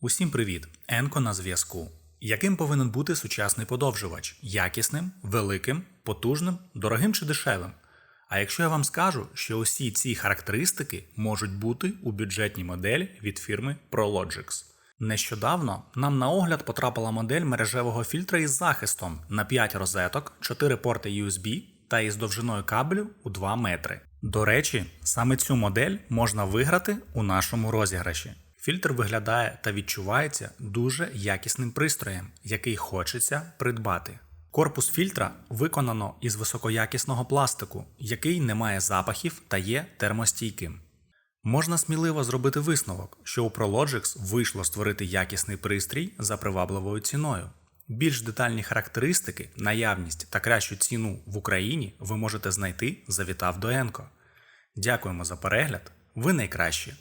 Усім привіт! Енко на зв'язку. Яким повинен бути сучасний подовжувач? Якісним, великим, потужним, дорогим чи дешевим? А якщо я вам скажу, що усі ці характеристики можуть бути у бюджетній моделі від фірми ProLogix. Нещодавно нам на огляд потрапила модель мережевого фільтра із захистом на 5 розеток, 4 порти USB та із довжиною кабелю у 2 метри. До речі, саме цю модель можна виграти у нашому розіграші. Фільтр виглядає та відчувається дуже якісним пристроєм, який хочеться придбати. Корпус фільтра виконано із високоякісного пластику, який не має запахів та є термостійким. Можна сміливо зробити висновок, що у ProLogix вийшло створити якісний пристрій за привабливою ціною. Більш детальні характеристики, наявність та кращу ціну в Україні ви можете знайти, завітав до Енко. Дякуємо за перегляд. Ви найкращі!